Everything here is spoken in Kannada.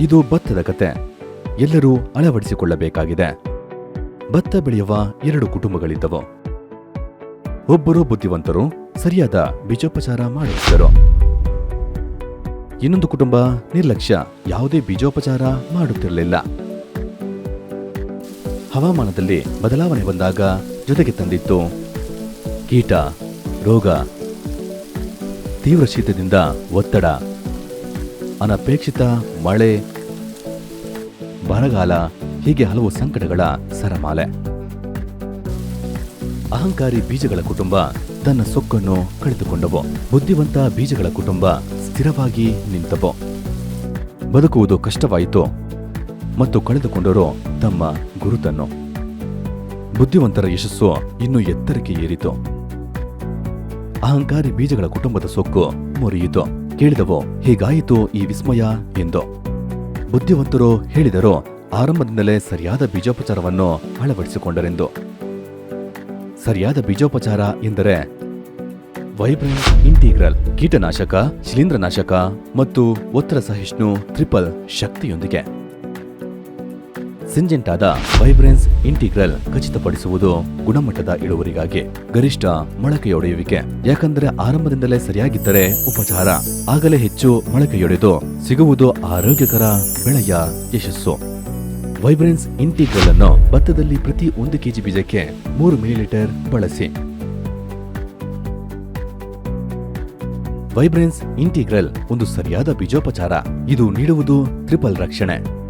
ಇದು ಭತ್ತದ ಕತೆ. ಎಲ್ಲರೂ ಅಳವಡಿಸಿಕೊಳ್ಳಬೇಕಾಗಿದೆ. ಭತ್ತ ಬೆಳೆಯುವ ಎರಡು ಕುಟುಂಬಗಳಿದ್ದವು. ಒಬ್ಬರು ಬುದ್ಧಿವಂತರು, ಸರಿಯಾದ ಬೀಜೋಪಚಾರ ಮಾಡುತ್ತಿದ್ದರು ಇನ್ನೊಂದು ಕುಟುಂಬ ನಿರ್ಲಕ್ಷ್ಯ, ಯಾವುದೇ ಬೀಜೋಪಚಾರ ಮಾಡುತ್ತಿರಲಿಲ್ಲ. ಹವಾಮಾನದಲ್ಲಿ ಬದಲಾವಣೆ ಬಂದಾಗ ಜೊತೆಗೆ ತಂದಿತ್ತು. ಕೀಟ, ರೋಗ, ತೀವ್ರ ಶೀತದಿಂದ ಒತ್ತಡ ಅನಪೇಕ್ಷಿತ ಮಳೆ, ಬರಗಾಲ, ಹೀಗೆ ಹಲವು ಸಂಕಟಗಳ ಸರಮಾಲೆ. ಅಹಂಕಾರಿ ಬೀಜಗಳ ಕುಟುಂಬ ತನ್ನ ಸೊಕ್ಕನ್ನು ಕಳೆದುಕೊಂಡವು. ಬುದ್ಧಿವಂತ ಬೀಜಗಳ ಕುಟುಂಬ ಸ್ಥಿರವಾಗಿ ನಿಂತವು. ಬದುಕುವುದು ಕಷ್ಟವಾಯಿತು ಮತ್ತು ಕಳೆದುಕೊಂಡರು ತಮ್ಮ ಗುರುತನ್ನು. ಬುದ್ಧಿವಂತರ ಯಶಸ್ಸು ಇನ್ನೂ ಎತ್ತರಕ್ಕೆ ಏರಿತು. ಅಹಂಕಾರಿ ಬೀಜಗಳ ಕುಟುಂಬದ ಸೊಕ್ಕು ಮುರಿಯಿತು. ಕೇಳಿದವೋ ಹೀಗಾಯಿತು ಈ ವಿಸ್ಮಯ ಎಂದು. ಬುದ್ಧಿವಂತರು ಹೇಳಿದರು, ಆರಂಭದಿಂದಲೇ ಸರಿಯಾದ ಬೀಜೋಪಚಾರವನ್ನು ಅಳವಡಿಸಿಕೊಂಡರೆಂದು. ಸರಿಯಾದ ಬೀಜೋಪಚಾರ ಎಂದರೆ ವೈಬ್ರೆಂಟ್ ಇಂಟಿಗ್ರಲ್, ಕೀಟನಾಶಕ, ಶಿಲೀಂಧ್ರನಾಶಕ ಮತ್ತು ಒತ್ತಡ ಸಹಿಷ್ಣು ಟ್ರಿಪಲ್ ಶಕ್ತಿಯೊಂದಿಗೆ. ಸಿಂಜೆಂಟಾದ ವೈಬ್ರೆನ್ಸ್ ಇಂಟಿಗ್ರಲ್ ಖಚಿತಪಡಿಸುವುದು ಗುಣಮಟ್ಟದ ಇಳುವರಿಗಾಗಿ ಗರಿಷ್ಠ ಮೊಳಕೆಯೊಡೆಯುವಿಕೆ. ಯಾಕಂದರೆ ಆರಂಭದಿಂದಲೇ ಸರಿಯಾಗಿದ್ದರೆ ಉಪಚಾರ. ಆಗಲೇ ಹೆಚ್ಚು ಮೊಳಕೆಯೊಡೆದು ಸಿಗುವುದು ಆರೋಗ್ಯಕರ ಬೆಳೆಯ ಯಶಸ್ಸು. ವೈಬ್ರೆನ್ಸ್ ಇಂಟಿಗ್ರಲ್ ಅನ್ನು ಭತ್ತದಲ್ಲಿ ಪ್ರತಿ ಒಂದು ಕೆಜಿ ಬೀಜಕ್ಕೆ ಮೂರು ಮಿಲಿಲೀಟರ್ ಬಳಸಿ. ವೈಬ್ರೆನ್ಸ್ ಇಂಟಿಗ್ರಲ್ ಒಂದು ಸರಿಯಾದ ಬೀಜೋಪಚಾರ. ಇದು ನೀಡುವುದು ಟ್ರಿಪಲ್ ರಕ್ಷಣೆ.